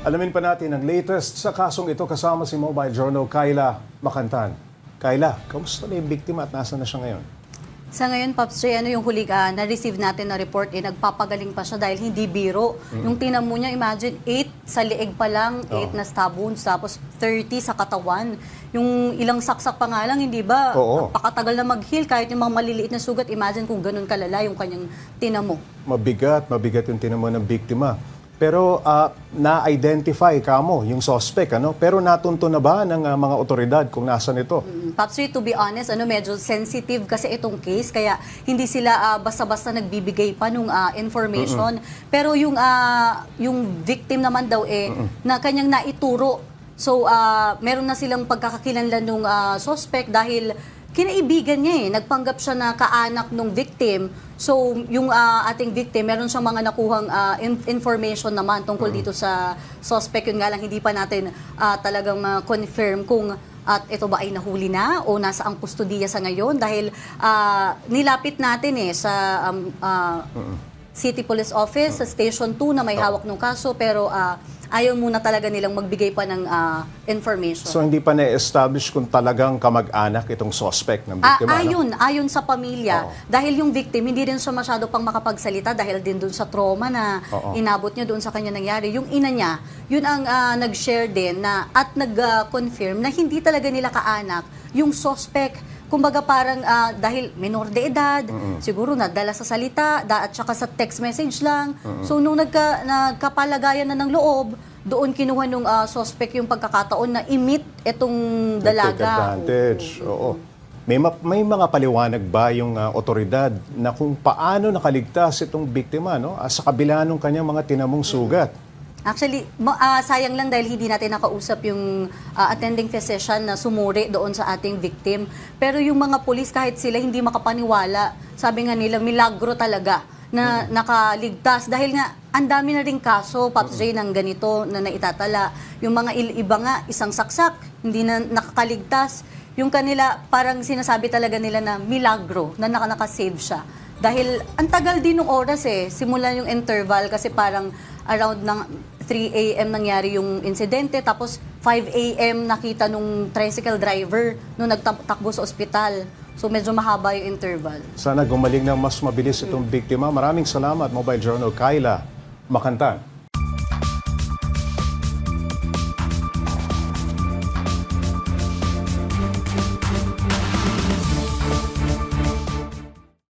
Alamin pa natin ang latest sa kasong ito kasama si Mobile Journal Kyla Makantan. Kyla, kamusta na yung biktima at nasa na siya ngayon? Sa ngayon, Pops Ray, ano yung huli ka, na-receive natin na report, eh, nagpapagaling pa siya dahil hindi biro. Yung tinamo niya, imagine, 8 sa lieg pa lang, 8 Oo. na stab wounds, tapos 30 sa katawan. Yung ilang saksak pa nga lang, hindi ba? Oo. Pakatagal na mag-heal, kahit yung mga maliliit na sugat, imagine kung ganun kalala yung kanyang tinamo. Mabigat, mabigat yung tinamo ng biktima. Pero ah, na-identify ka mo yung suspect, ano? Pero natunto na ba ng ah, mga otoridad kung nasan ito? Mm, Pops Ray, to be honest, ano, medyo sensitive kasi itong case, kaya hindi sila ah, basta-basta nagbibigay pa nung ah, information. Pero yung ah, yung victim naman daw eh, na kanyang naituro. So, ah, meron na silang pagkakakilanlan nung ah, suspect dahil kinaibigan niya eh. Nagpanggap siya na kaanak nung victim. So, yung ah, ating victim, meron siyang mga nakuhang in- information naman tungkol dito sa suspect. Yun nga lang, hindi pa natin ah, talagang ma-confirm kung at ito ba ay nahuli na o nasa ang kustodiya sa ngayon dahil ah, nilapit natin eh sa um, ah, City Police Office sa Station 2 na may hawak ng kaso pero ah, ayaw muna talaga nilang magbigay pa ng ah, information. So hindi pa na-establish kung talagang kamag-anak itong suspect ng Ah, biktima, ano? ayon, ayon sa pamilya. Oo. Dahil yung victim, hindi rin siya masyado pang makapagsalita dahil din dun sa trauma na Oo. inabot niya doon sa kanya nangyari. Yung ina niya, yun ang ah, nag-share din na, at nag-confirm na hindi talaga nila kaanak yung suspect. Kumbaga parang ah, dahil minor de edad, siguro nadala sa salita, da, at saka sa text message lang. So nung nagka, nagkapalagayan na ng loob, doon kinuha nung ah, suspect yung pagkakataon na imit itong Take dalaga. advantage. Oo. May, ma- may mga paliwanag ba yung ah, otoridad na kung paano nakaligtas itong biktima no? Ah, sa kabila ng kanyang mga tinamong sugat? Actually, ah, sayang lang dahil hindi natin nakausap yung ah, attending physician na sumuri doon sa ating victim. Pero yung mga pulis, kahit sila hindi makapaniwala, sabi nga nila, milagro talaga na nakaligtas. Dahil nga, ang dami na rin kaso, Pops Ray, ng ganito na naitatala. Yung mga iba nga, isang saksak, hindi na nakakaligtas. Yung kanila, parang sinasabi talaga nila na milagro, na naka- nakasave siya. Dahil ang tagal din ng oras eh, simula yung interval kasi parang around ng 3 a.m. nangyari yung insidente tapos 5 a.m. nakita nung tricycle driver nung nagtakbo sa ospital. So medyo mahaba yung interval. Sana gumaling ng mas mabilis itong biktima. Maraming salamat, Mobile Journal Kyla Makantan.